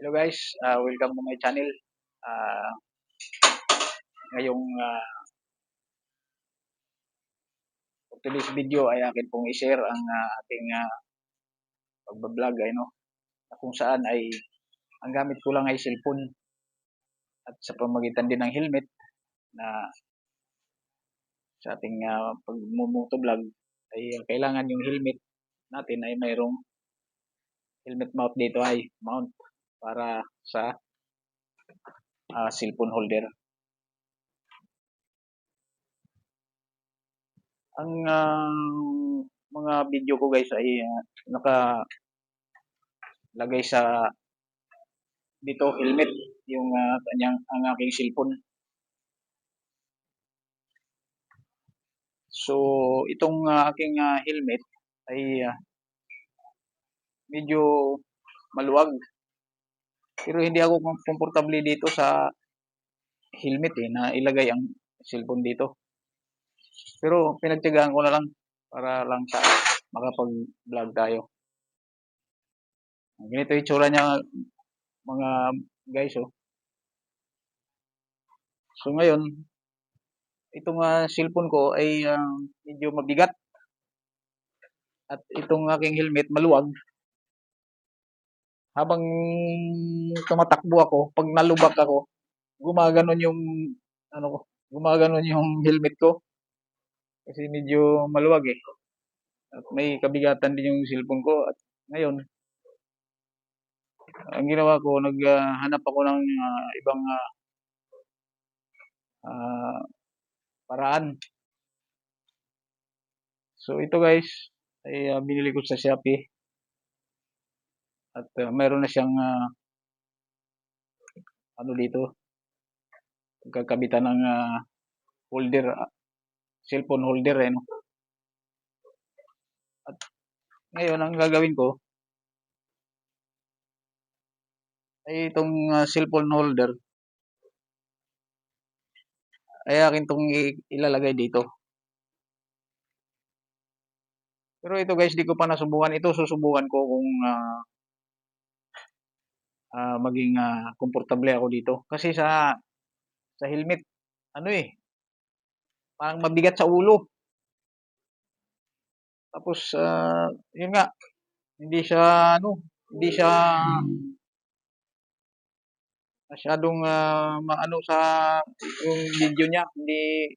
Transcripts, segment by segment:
Hello guys, uh, welcome to my channel. Uh, ngayong uh, for today's video ay akin pong i-share ang uh, ating uh, pagbablog ay no? Na kung saan ay ang gamit ko lang ay cellphone. At sa pamagitan din ng helmet na sa ating uh, pagmumotovlog ay uh, kailangan yung helmet natin ay mayroong helmet mount dito ay mount para sa uh, cellphone holder. Ang uh, mga video ko guys ay uh, naka lagay sa dito helmet yung uh, kanyang ang aking cellphone. So itong uh, aking uh, helmet ay uh, medyo maluwag pero hindi ako komportable dito sa helmet eh, na ilagay ang cellphone dito. Pero pinagtiyagaan ko na lang para lang sa makapag-vlog tayo. Ganito yung tsura niya mga guys oh. So ngayon, itong uh, cellphone ko ay uh, medyo mabigat. At itong aking helmet maluwag habang tumatakbo ako, pag nalubak ako, gumaganon yung ano ko, gumaganon yung helmet ko. Kasi medyo maluwag eh. At may kabigatan din yung cellphone ko at ngayon ang ginawa ko, naghanap ako ng uh, ibang uh, uh, paraan. So ito guys, ay uh, binili ko sa Shopee. At uh, meron na siyang uh, ano dito pagkakabitan ng uh, holder uh, cellphone holder eh no? At ngayon ang gagawin ko ay itong uh, cellphone holder ay akin itong ilalagay dito. Pero ito guys, di ko pa nasubukan. Ito susubukan ko kung uh, uh, maging uh, komportable ako dito. Kasi sa sa helmet, ano eh, parang mabigat sa ulo. Tapos, uh, yun nga, hindi siya, ano, hindi siya masyadong uh, maano sa yung video niya, hindi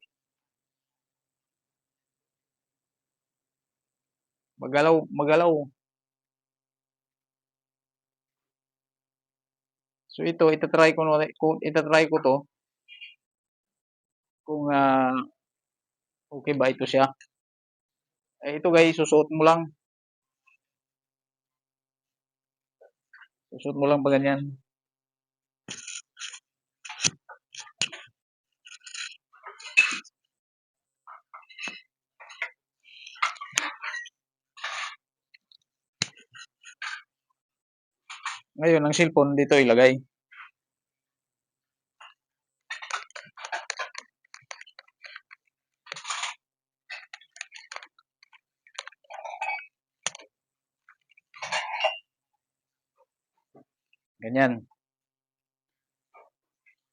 magalaw, magalaw. So ito, itatry ko, kung itatry ko to kung uh, okay ba ito siya. Eh, ito guys, susuot mo lang. Susuot mo lang pa ganyan. Ngayon, ang cellphone dito ilagay. Ganyan.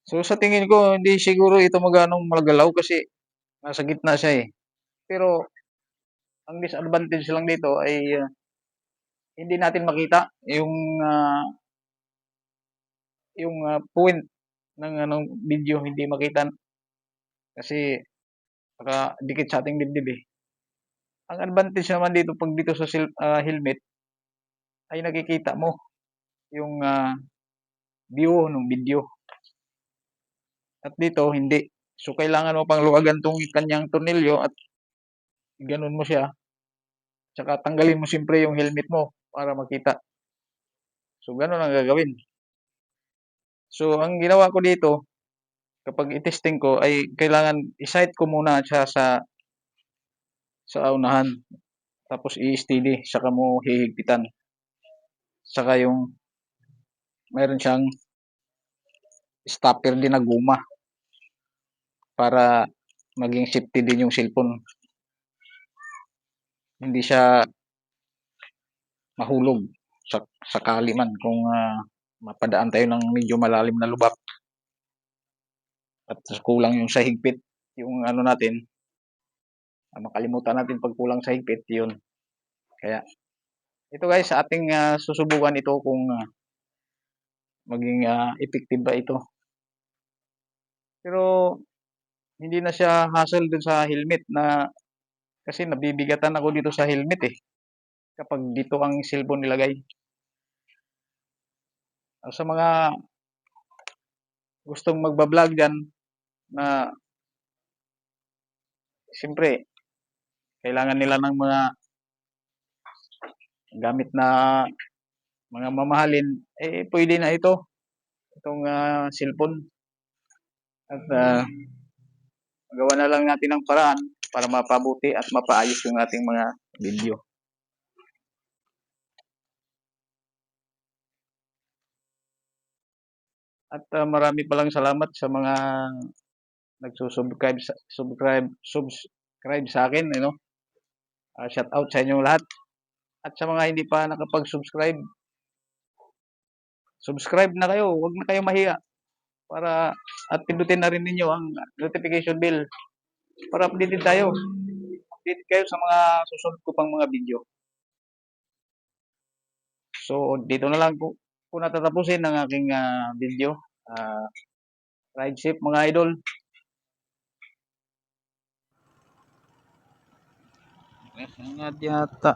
So sa tingin ko, hindi siguro ito maganong magalaw kasi nasa gitna siya eh. Pero ang disadvantage lang dito ay uh, hindi natin makita yung uh, yung uh, point ng anong video hindi makita kasi saka dikit sa ating dibdib eh. Ang advantage naman dito pag dito sa uh, helmet ay nakikita mo yung uh, view ng video. At dito hindi. So kailangan mo pang luwagan tong kanyang tornilyo at ganun mo siya. Tsaka tanggalin mo siyempre yung helmet mo para makita. So, ganun ang gagawin. So, ang ginawa ko dito, kapag i-testing ko, ay kailangan i-sight ko muna siya sa sa unahan. Tapos i-steady, saka mo hihigpitan. Saka yung mayroon siyang stopper din na guma para maging safety din yung cellphone. Hindi siya mahulog sa sakali man kung uh, mapadaan tayo ng medyo malalim na lubak. At kulang yung sa higpit, yung ano natin, ah, makalimutan natin pag kulang sa higpit, yun. Kaya, ito guys, sa ating ah, susubukan ito kung ah, maging ah, effective ba ito. Pero, hindi na siya hassle dun sa helmet na kasi nabibigatan ako dito sa helmet eh. Kapag dito ang cellphone nilagay. Ah, Sa mga gustong magbablog dyan na siyempre kailangan nila ng mga gamit na mga mamahalin, eh pwede na ito. Itong ah, cellphone. At ah, magawa na lang natin ng paraan para mapabuti at mapaayos yung ating mga video. At ah, marami palang salamat sa mga nagsusubscribe subscribe, subscribe sa akin, you know. Ah, shout out sa inyong lahat. At sa mga hindi pa nakapag-subscribe, subscribe na kayo, huwag na kayo mahiya. Para at pindutin na rin ninyo ang notification bell para updated tayo. Updated kayo sa mga susunod ko pang mga video. So, dito na lang po, po natatapusin ang aking ah, video. Ah, ride safe mga idol. Ingat yata.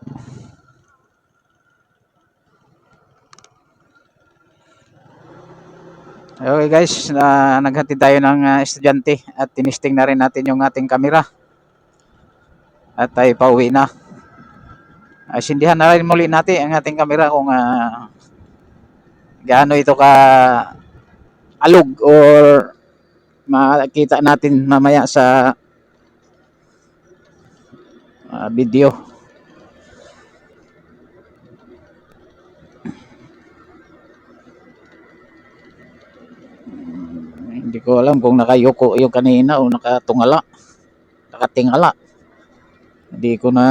Okay guys, na naghatid tayo ng ah, estudyante at tinisting na rin natin yung ating kamera. At tayo pauwi na. Uh, sindihan na rin muli natin ang ating kamera kung ah, gaano ito ka alog or makikita natin mamaya sa ah, video. Hindi ko alam kung nakayuko yung kanina o nakatungala. Nakatingala. Hindi ko na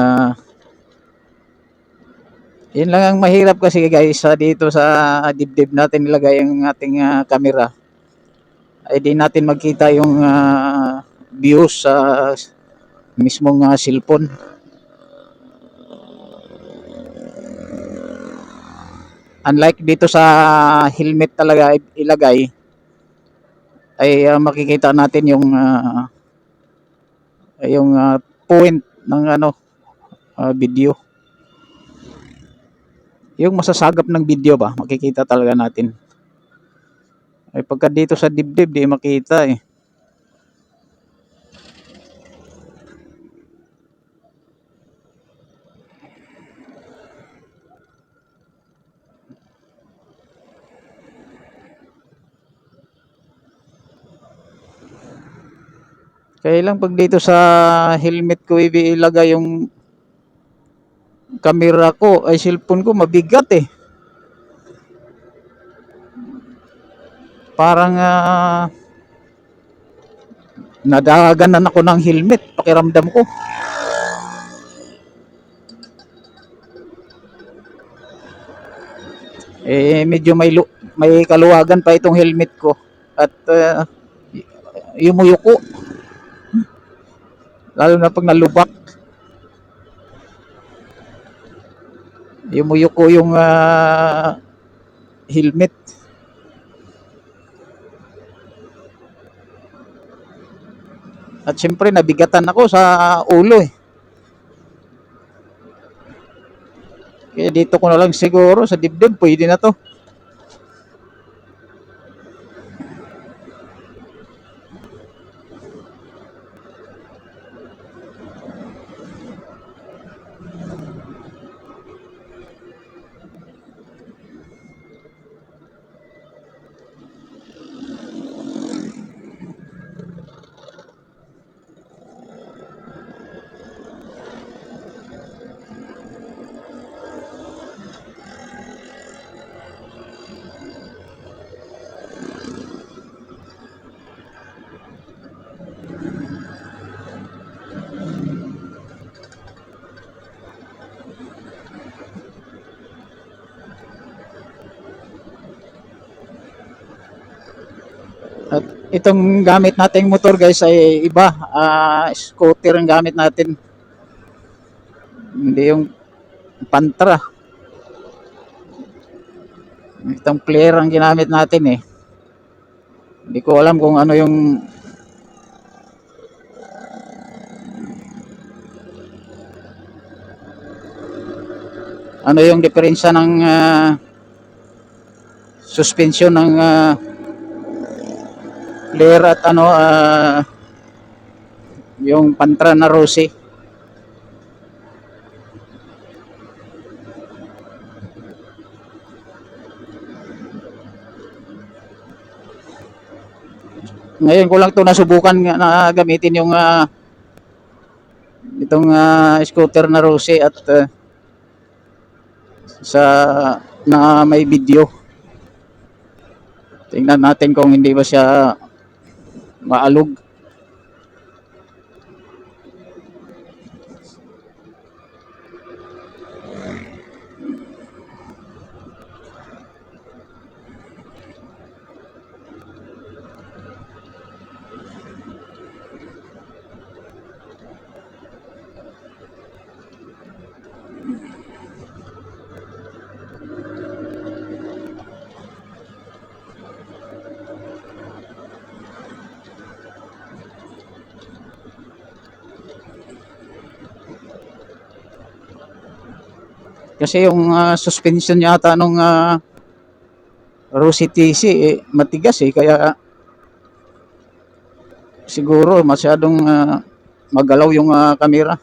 yun lang ang mahirap kasi guys sa dito sa dibdib natin nilagay ang ating ah, camera. Ay di natin magkita yung ah, views sa mismong ah, cellphone. Unlike dito sa helmet talaga ilagay ay ah, makikita natin yung ah, yung ah, point ng ano ah, video. Yung masasagap ng video ba, makikita talaga natin. Ay pagka dito sa dibdib, di makita eh. Kaya lang pag dito sa helmet ko ilagay yung camera ko, ay cellphone ko mabigat eh. Parang ah, nadaganan ako ng helmet, pakiramdam ko. Eh medyo may may kaluwagan pa itong helmet ko at ah, y- yumuyuko. Lalo na pag nalubak. Yumuyuko yung ah, helmet. At syempre nabigatan ako sa ulo eh. Kaya dito ko na lang siguro sa dibdib, pwede na to. Itong gamit nating motor guys ay iba. Ah, scooter ang gamit natin. Hindi yung pantra. Itong flare ang ginamit natin eh. Hindi ko alam kung ano yung ano yung diferensya ng ah, suspension ng ah, flare at ano ah, yung pantra na Rossi. Ngayon ko lang to nasubukan na gamitin yung ah, itong ah, scooter na Rossi at ah, sa na may video. Tingnan natin kung hindi ba siya maalog. Kasi yung ah, suspension yata nung uh, Rossi TC eh, matigas eh kaya siguro masyadong ah, magalaw yung ah, camera.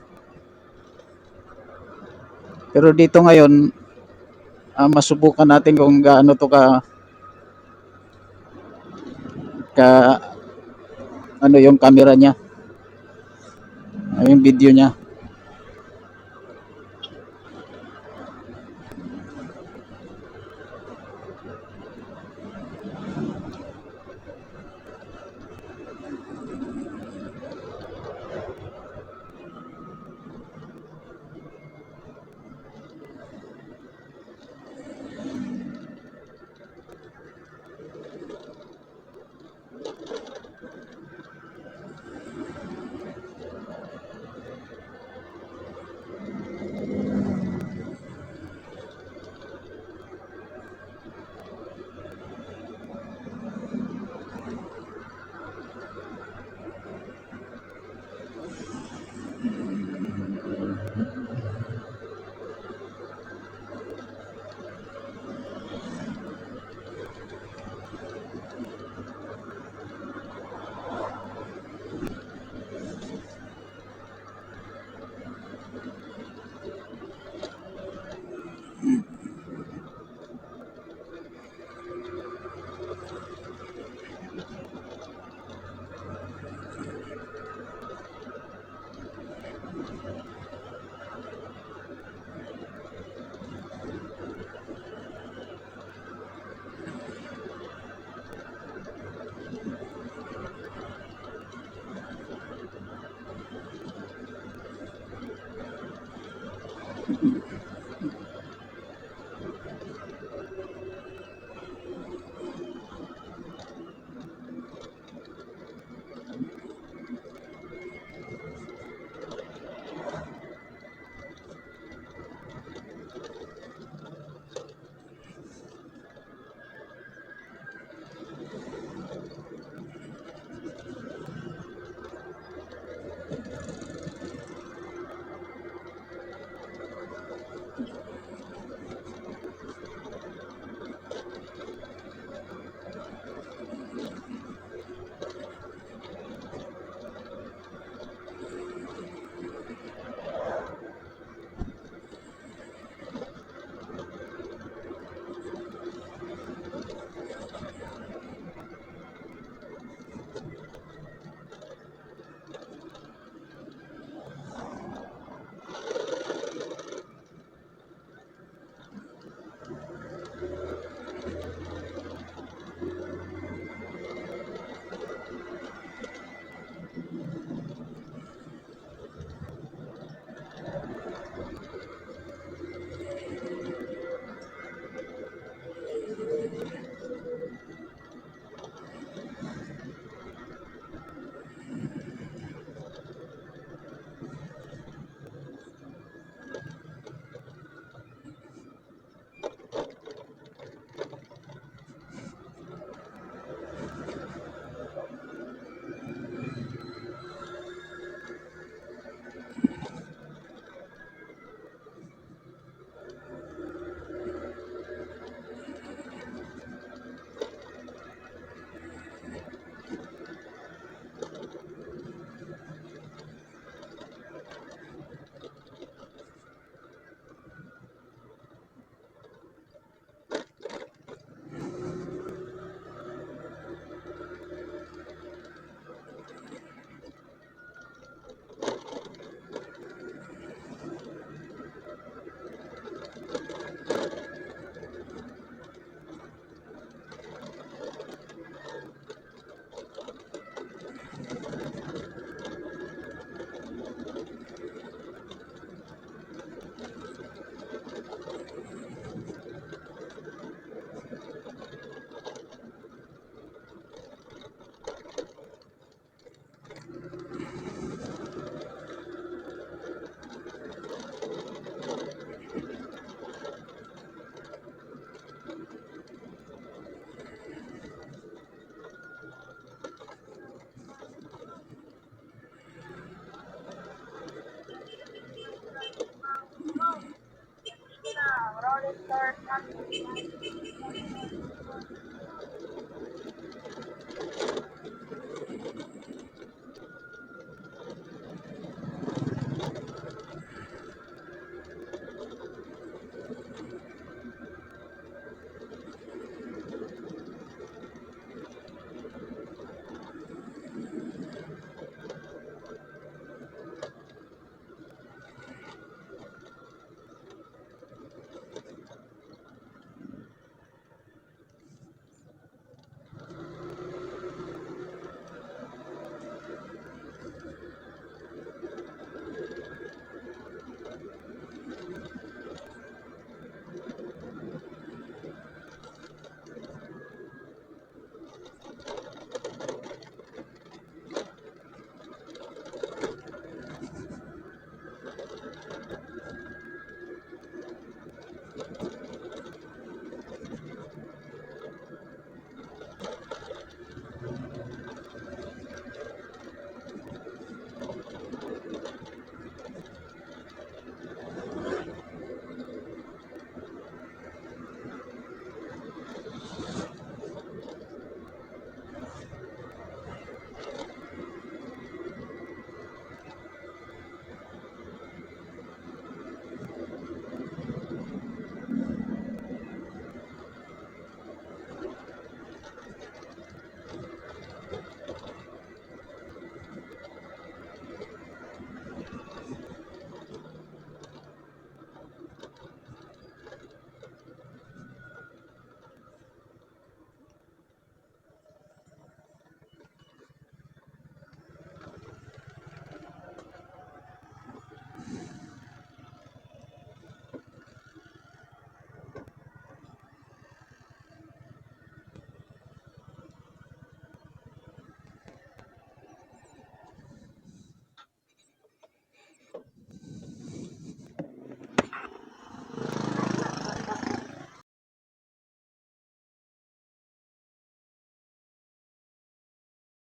Pero dito ngayon ah, masubukan natin kung gaano to ka ka ano yung camera niya. ah, yung video niya. Rolling start.